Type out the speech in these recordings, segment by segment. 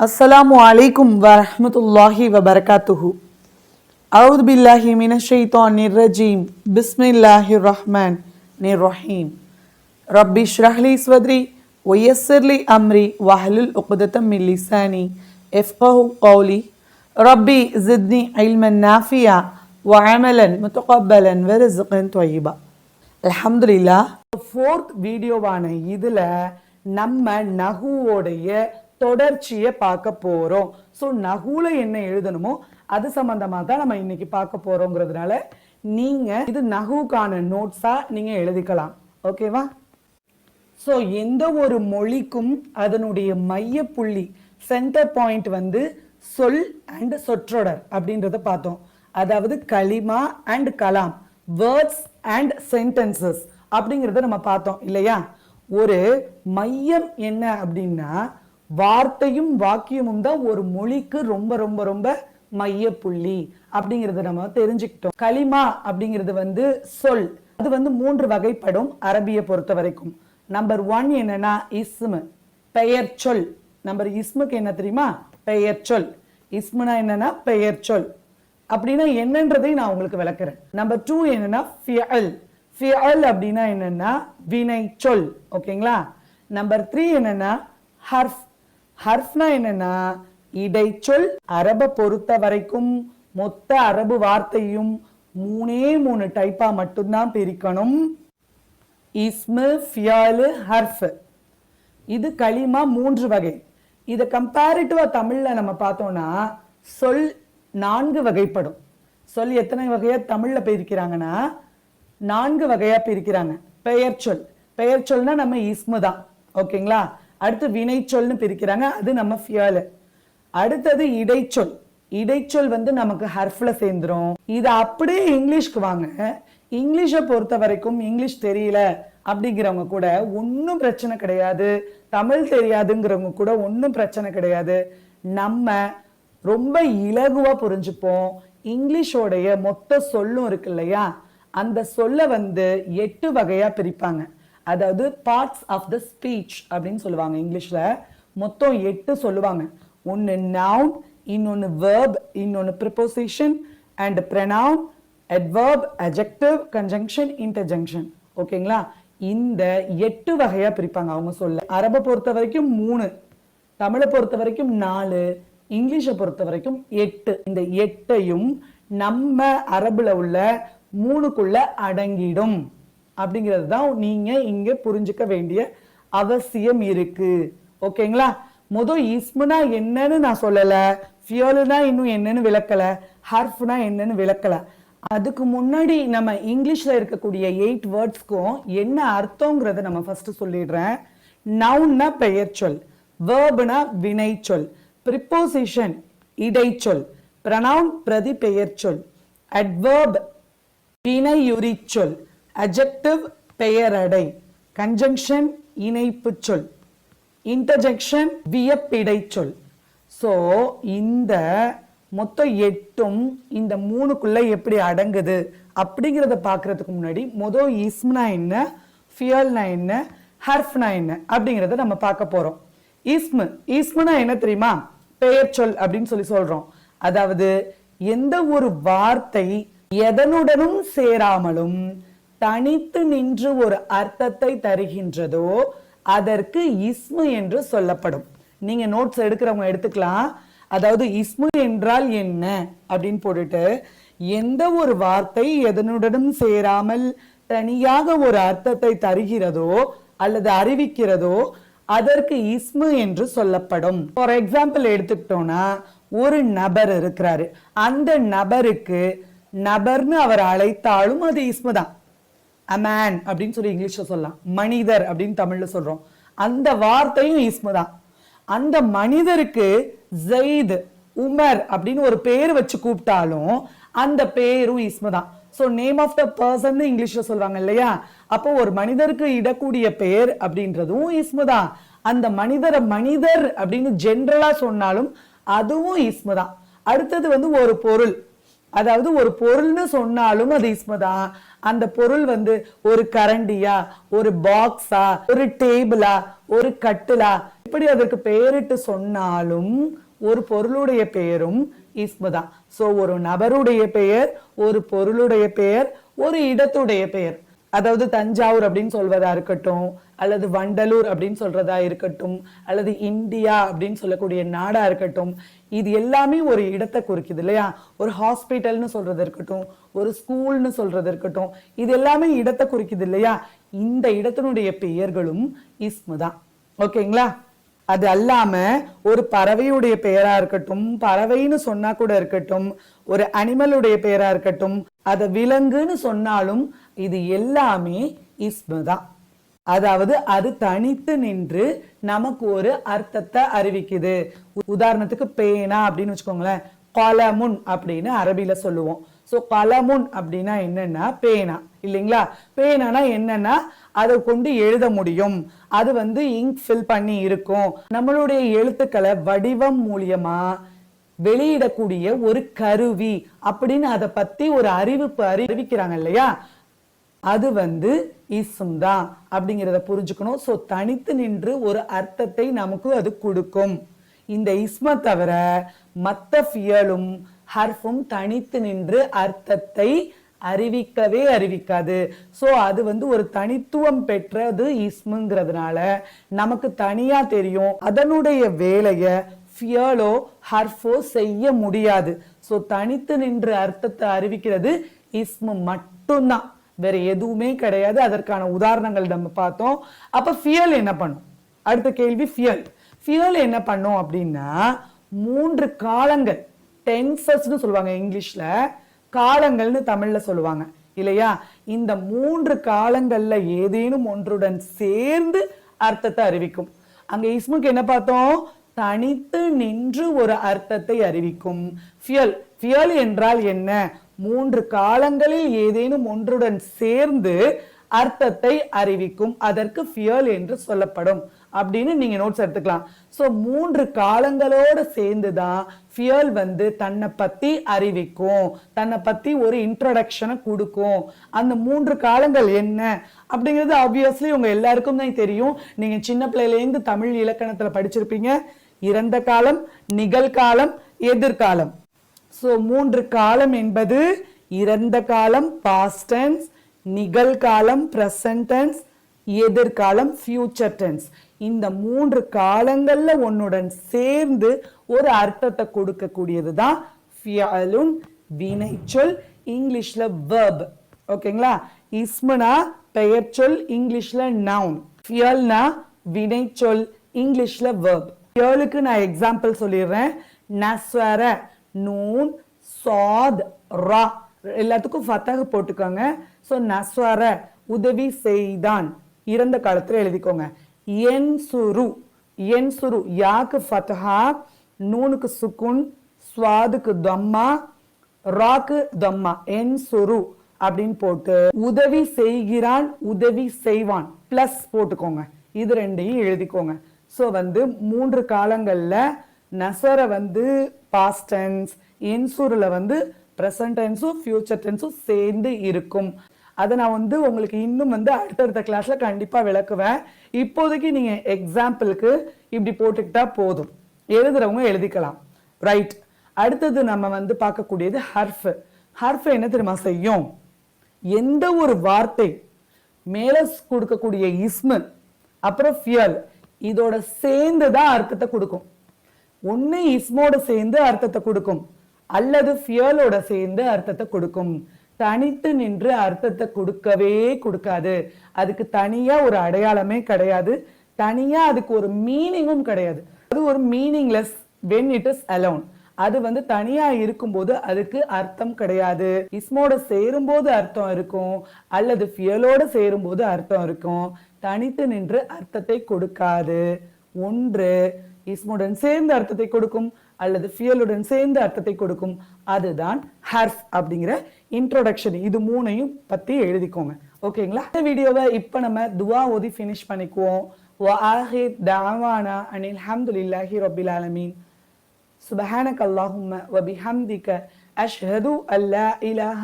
السلام عليكم ورحمة الله وبركاته أعوذ بالله من الشيطان الرجيم بسم الله الرحمن الرحيم ربي اشرح لي صدري ويسر لي أمري واحلل عقدة من لساني يفقه قولي ربي زدني علما نافعا وعملا متقبلا ورزقا طيبا அல்ஹம்துலில்லா ஃபோர்த் வீடியோவான இதில் நம்ம நகுவோடைய தொடர்ச்சியை பார்க்க போகிறோம் ஸோ நகுல என்ன எழுதணுமோ அது சம்மந்தமாக தான் நம்ம இன்னைக்கு பார்க்க போகிறோங்கிறதுனால நீங்கள் இது நகுக்கான நோட்ஸாக நீங்கள் எழுதிக்கலாம். ஓகேவா ஸோ எந்த ஒரு மொழிக்கும் அதனுடைய மையப்புள்ளி சென்டர் பாயிண்ட் வந்து சொல் அண்ட் சொற்றொடர் அப்படின்றத பார்த்தோம். அதாவது களிமா அண்ட் கலாம் வேர்ட்ஸ் அண்ட் சென்டென்சஸ் அப்படிங்கிறத நம்ம பார்த்தோம் இல்லையா? ஒரு மையம் என்ன அப்படின்னா வார்த்தையும் வாக்கியமும் தான் ஒரு மொழிக்கு ரொம்ப ரொம்ப ரொம்ப மையப்புள்ளி அப்படிங்கிறத நம்ம தெரிஞ்சுக்கிட்டோம். களிமா அப்படிங்கிறது வந்து சொல். அது வந்து மூன்று வகைப்படும் அரபியை பொறுத்த வரைக்கும். நம்பர் ஒன் என்னன்னா இஸ்மு. பெயர் சொல். நம்பர் இஸ்முக்கு என்ன தெரியுமா? பெயர் சொல். இஸ்முனா என்னன்னா பெயர் சொல். அப்படின்னா என்னன்றதை நான் உங்களுக்கு விளக்குறேன். நம்பர் டூ என்னன்னா ஃபியல். ஃபியல் அப்படின்னா என்னன்னா வினை சொல் ஓகேங்களா? நம்பர் த்ரீ என்னன்னா ஹர்ஃப். ஹர்ஃப்னா என்னன்னா இடைச்சொல் அரபை பொறுத்த வரைக்கும் மொத்த அரபு வார்த்தையும் மூணே மூணு டைப்பா மட்டும்தான் பிரிக்கணும். இஸ்மு ஃபியாலு ஹர்ஃப். இது களிமா மூன்று வகை. இதை கம்பேரிட்டிவா தமிழ்ல நம்ம பார்த்தோம்னா சொல் நான்கு வகைப்படும். சொல் எத்தனை வகையா தமிழ்ல பிரிக்கிறாங்கன்னா நான்கு வகையா பிரிக்கிறாங்க. பெயர் சொல் பெயர் சொல்னா நம்ம இஸ்மு தான். ஓகேங்களா? அடுத்து வினைச்சொல்னு பிரிக்கிறாங்க அது நம்ம ஃபியாலு அடுத்தது இடைச்சொல். இடைச்சொல் வந்து நமக்கு ஹர்ஃபில் சேர்ந்துரும். இது அப்படியே இங்கிலீஷ்க்கு வாங்க. இங்கிலீஷை பொறுத்த வரைக்கும் இங்கிலீஷ் தெரியல அப்படிங்கிறவங்க கூட ஒன்றும் பிரச்சனை கிடையாது. தமிழ் தெரியாதுங்கிறவங்க கூட ஒன்றும் பிரச்சனை கிடையாது. நம்ம ரொம்ப இலகுவாக புரிஞ்சுப்போம். இங்கிலீஷோடைய மொத்த சொல்லும் இருக்கு இல்லையா? அந்த சொல்ல வந்து எட்டு வகையாக பிரிப்பாங்க. அதாவது பார்ட்ஸ் ஆஃப் த ஸ்பீச் அப்படின்னு சொல்லுவாங்க இங்கிலீஷில். மொத்தம் எட்டு சொல்லுவாங்க. ஒன்று நவுன் இன்னொன்று வேர்ப் இன்னொன்று preposition and pronoun adverb adjective conjunction interjection ஓகேங்களா இந்த எட்டு வகையாக பிரிப்பாங்க அவங்க சொல்ல. அரபை பொறுத்த வரைக்கும் மூணு தமிழை பொறுத்த வரைக்கும் நாலு இங்கிலீஷை பொறுத்த வரைக்கும் எட்டு. இந்த எட்டையும் நம்ம அரபில் உள்ள மூணுக்குள்ள அடங்கிடும். அப்படிங்கிறது தான் நீங்கள் இங்கே புரிஞ்சுக்க வேண்டிய அவசியம் இருக்குது ஓகேங்களா? முதல் இஸ்முனா என்னன்னு நான் சொல்லலை. ஃபியோலுனா இன்னும் என்னன்னு விளக்கல. ஹர்ஃப்னா என்னன்னு விளக்கலை. அதுக்கு முன்னாடி நம்ம இங்கிலீஷில் இருக்கக்கூடிய எயிட் வேர்ட்ஸ்க்கும் என்ன அர்த்தங்கிறத நம்ம ஃபஸ்ட்டு சொல்லிடுறேன். நவுன்னா பெயர் சொல். வேர்புனா வினை சொல். ப்ரிப்போசிஷன் இடைச்சொல். ப்ரனவுன் பிரதி பெயர் சொல். அட்வர்ப் வினையுரி சொல் அஜெக்டிவ் பெயரடை. கன்ஜங்ஷன் இணைப்பு சொல். இன்டர்ஜெக்ஷன் வியப்பிடை சொல். ஸோ இந்த மொத்தம் எட்டும் இந்த மூணுக்குள்ள எப்படி அடங்குது அப்படிங்கிறத பார்க்கறதுக்கு முன்னாடி மொதல் இஸ்ம்னா என்ன ஃபியல்னா என்ன ஹர்ஃப்னா என்ன அப்படிங்கிறத நம்ம பார்க்க போகிறோம் இஸ்மு இஸ்முனா என்ன தெரியுமா? பெயர் சொல் அப்படின்னு சொல்லி சொல்கிறோம் அதாவது எந்த ஒரு வார்த்தை எதனுடனும் சேராமலும் தனித்து நின்று ஒரு அர்த்தத்தை தருகின்றதோ அதற்கு இஸ்மு என்று சொல்லப்படும். நீங்க நோட்ஸ் எடுக்கிறவங்க எடுத்துக்கலாம். அதாவது இஸ்மு என்றால் என்ன? அப்படின்னு போட்டுட்டு எந்த ஒரு வார்த்தை எதனுடனும் சேராமல் தனியாக ஒரு அர்த்தத்தை தருகிறதோ அல்லது அறிவிக்கிறதோ அதற்கு இஸ்மு என்று சொல்லப்படும். ஃபார் எக்ஸாம்பிள் எடுத்துக்கிட்டோம்னா ஒரு நபர் இருக்கிறாரு. அந்த நபருக்கு நபர்னு அவர் அழைத்தாலும் அது இஸ்மு தான். அமேன் அப்படின்னு சொல்லி இங்கிலீஷில் சொல்லலாம். மனிதர் அப்படின்னு தமிழில் சொல்கிறோம் அந்த வார்த்தையும் இஸ்மு தான். அந்த மனிதருக்கு ஜெயித் உமர் அப்படின்னு ஒரு பேர் வச்சு கூப்பிட்டாலும் அந்த பேரும் இஸ்மு தான். So name of the person இங்கிலீஷில் சொல்லுவாங்க இல்லையா? அப்போ ஒரு மனிதருக்கு இடக்கூடிய பேர் அப்படின்றதும் இஸ்மு தான். அந்த மனிதரை மனிதர் அப்படின்னு ஜென்ரலாக சொன்னாலும் அதுவும் இஸ்மு தான். அடுத்தது வந்து ஒரு பொருள். அதாவது ஒரு பொருள்னு சொன்னாலும் அது இஸ்மதான் அந்த பொருள் வந்து ஒரு கரண்டியா ஒரு பாக்ஸா ஒரு டேபிளா ஒரு கட்டிலா. இப்படி அதற்கு பெயரிட்டு சொன்னாலும் ஒரு பொருளுடைய பெயரும் இஸ்மு தான் ஸோ ஒரு நபருடைய பெயர் ஒரு பொருளுடைய பெயர் ஒரு இடத்துடைய பெயர். அதாவது தஞ்சாவூர் அப்படின்னு சொல்வதா இருக்கட்டும் அல்லது வண்டலூர் அப்படின்னு சொல்றதா இருக்கட்டும் அல்லது இந்தியா அப்படின்னு சொல்லக்கூடிய நாடா இருக்கட்டும் இது எல்லாமே ஒரு இடத்தை குறிக்குது இல்லையா? ஒரு ஹாஸ்பிட்டல்னு சொல்றது இருக்கட்டும் ஒரு ஸ்கூல்னு சொல்றது இருக்கட்டும் இது எல்லாமே இடத்தை குறிக்குது இல்லையா? இந்த இடத்தினுடைய பெயர்களும் இஸ்மு தான். ஓகேங்களா? அது அல்லாம ஒரு பறவையுடைய பெயரா இருக்கட்டும் பறவைன்னு சொன்னா கூட இருக்கட்டும் ஒரு அனிமலுடைய பெயரா இருக்கட்டும் அத விலங்குன்னு சொன்னாலும் இது எல்லாமே இஸ்மு தான் அதாவது அது தனித்து நின்று நமக்கு ஒரு அர்த்தத்தை அறிவிக்குது. உதாரணத்துக்கு பேனா அப்படின்னு வச்சுக்கோங்களேன். கொலமுன் அப்படின்னு அரபில சொல்லுவோம். சோ கலமுன் அப்படின்னா என்னன்னா பேனா. இல்லைங்களா? பேனானா என்னன்னா அதை கொண்டு எழுத முடியும். அது வந்து இங்க் ஃபில் பண்ணி இருக்கும். நம்மளுடைய எழுத்துக்களை வடிவம் மூலியமா வெளியிடக்கூடிய ஒரு கருவி அப்படின்னு அதை பத்தி ஒரு அறிவிப்பு அறிவிக்கிறாங்க இல்லையா? அது வந்து இசும் தான் அப்படிங்கிறத புரிஞ்சுக்கணும். ஸோ தனித்து நின்று ஒரு அர்த்தத்தை நமக்கு அது கொடுக்கும். இந்த இஸ்ம தவிர மற்ற ஃபியலும் ஹர்ஃபும் தனித்து நின்று அர்த்தத்தை அறிவிக்கவே அறிவிக்காது. ஸோ அது வந்து ஒரு தனித்துவம் பெற்றது இஸ்முங்கிறதுனால நமக்கு தனியாக தெரியும். அதனுடைய வேலையை ஃபியலோ ஹர்ஃபோ செய்ய முடியாது. ஸோ தனித்து நின்று அர்த்தத்தை அறிவிக்கிறது இஸ்மு மட்டும்தான். வேற எதுவுமே கிடையாது. அதற்கான உதாரணங்கள் நம்ம பார்த்தோம். அப்போ ஃபியல் என்ன பண்ணும்? அடுத்த கேள்வி ஃபியல். ஃபியல் என்ன பண்ணும் அப்படின்னா மூன்று காலங்கள் டென்சஸ்னு சொல்லுவாங்க இங்கிலீஷில். காலங்கள்னு தமிழில் சொல்லுவாங்க. இல்லையா? இந்த மூன்று காலங்களில் ஏதேனும் ஒன்றுடன் சேர்ந்து அர்த்தத்தை அறிவிக்கும். அங்கே இஸ்முக்கு என்ன பார்த்தோம்? தனித்து நின்று ஒரு அர்த்தத்தை அறிவிக்கும். ஃபியல் ஃபியல் என்றால் என்ன? மூன்று காலங்களில் ஏதேனும் ஒன்றுடன் சேர்ந்து அர்த்தத்தை அறிவிக்கும். அதற்கு ஃபியல் என்று சொல்லப்படும். அப்படின்னு நீங்க நோட்ஸ் எடுத்துக்கலாம். ஸோ மூன்று காலங்களோடு சேர்ந்து தான் ஃபியல் வந்து தன்னை பத்தி அறிவிக்கும். தன்னை பத்தி ஒரு இன்ட்ரடக்ஷனை கொடுக்கும். அந்த மூன்று காலங்கள் என்ன? அப்படிங்கிறது ஆப்வியஸ்லி உங்க எல்லாருக்கும் தான் தெரியும். நீங்க சின்ன பிள்ளையிலேருந்து தமிழ் இலக்கணத்துல படிச்சிருப்பீங்க. இறந்த காலம் நிகழ்காலம் எதிர்காலம். ஸோ மூன்று காலம் என்பது இறந்த காலம் பாஸ்ட் டென்ஸ் நிகழ்காலம் பிரசன்ட் டென்ஸ் எதிர்காலம் ஃபியூச்சர் டென்ஸ் இந்த மூன்று காலங்களில் ஒன்னுடன் சேர்ந்து ஒரு அர்த்தத்தை கொடுக்கக்கூடியது தான் ஃபியலுன் வினைச்சொல் இங்கிலீஷில் வேர்ப் ஓகேங்களா இஸ்மனா பெயர் சொல் இங்கிலீஷில் நவுன் ஃபியல்னா வினைச்சொல் இங்கிலீஷில் வேர்ப் கேளுக்கு நான் எக்ஸாம்பிள் சொல்லிடுறேன். நஸ்வர நூன் சாத் ரா. எல்லாத்துக்கும் ஃபத்தக போட்டுக்கோங்க. ஸோ நஸ்வர உதவி செய்தான். இறந்த காலத்தில் எழுதிக்கோங்க. என் சுரு. என் சுரு. யாக்கு ஃபத்ஹா? நூனுக்கு சுக்குன் ஸ்வாதுக்கு தம்மா ராக்கு தம்மா. என் சுரு அப்படின்னு போட்டு உதவி செய்கிறான் உதவி செய்வான். பிளஸ் போட்டுக்கோங்க. இது ரெண்டையும் எழுதிக்கோங்க. ஸோ வந்து மூன்று காலங்களில் நெசரை வந்து பாஸ்ட் டென்ஸ் இன்சூரில் வந்து ப்ரெசன்ட் டென்ஸும் ஃப்யூச்சர் டென்ஸும் சேர்ந்து இருக்கும். அதை நான் வந்து உங்களுக்கு இன்னும் வந்து அடுத்தடுத்த கிளாஸில் கண்டிப்பாக விளக்குவேன். இப்போதைக்கு நீங்கள் எக்ஸாம்பிளுக்கு இப்படி போட்டுக்கிட்டா போதும். எழுதுறவங்க எழுதிக்கலாம். ரைட் அடுத்தது நம்ம வந்து பார்க்கக்கூடியது ஹர்ஃப் ஹர்ஃப் என்ன தெரியுமா செய்யும்? எந்த ஒரு வார்த்தை மேலே கொடுக்கக்கூடிய இஸ்மு அப்புறம் ஃபியல் இதோட சேர்ந்து தான் அர்த்தத்தை கொடுக்கும். ஒன்று இஸ்மோட சேர்ந்து அர்த்தத்தை கொடுக்கும். அல்லது ஃபியலோட சேர்ந்து அர்த்தத்தை கொடுக்கும். தனித்து நின்று அர்த்தத்தை கொடுக்கவே கொடுக்காது. அதுக்கு தனியாக ஒரு அடையாளமே கிடையாது. தனியாக அதுக்கு ஒரு மீனிங்கும் கிடையாது. அது ஒரு meaningless when it is alone அது வந்து தனியா இருக்கும்போது அதுக்கு அர்த்தம் கிடையாது இஸ்மோட சேரும்போது அர்த்தம் இருக்கும் அல்லது ஃபியலோட சேரும்போது அர்த்தம் இருக்கும் தனித்து நின்று அர்த்தத்தை கொடுக்காது ஒன்று இஸ்முடன் சேர்ந்து அர்த்தத்தை கொடுக்கும் அல்லது ஃபியலுடன் சேர்ந்து அர்த்தத்தை கொடுக்கும் அதுதான் ஹர்ஃப் அப்படிங்கிற இன்ட்ரோடக்ஷன் இது மூணையும் பத்தி எழுதிக்கோங்க ஓகேங்களா இந்த வீடியோவை இப்போ நம்ம துவா ஓதி ஃபினிஷ் பண்ணிக்குவோம் وآخر دعوانا أن الحمد لله رب العالمين سبحانك اللهم وبحمدك أشهد أن لا إله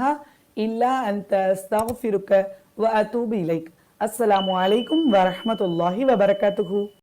إلا أنت أستغفرك وأتوب إليك. السلام عليكم ورحمة الله وبركاته.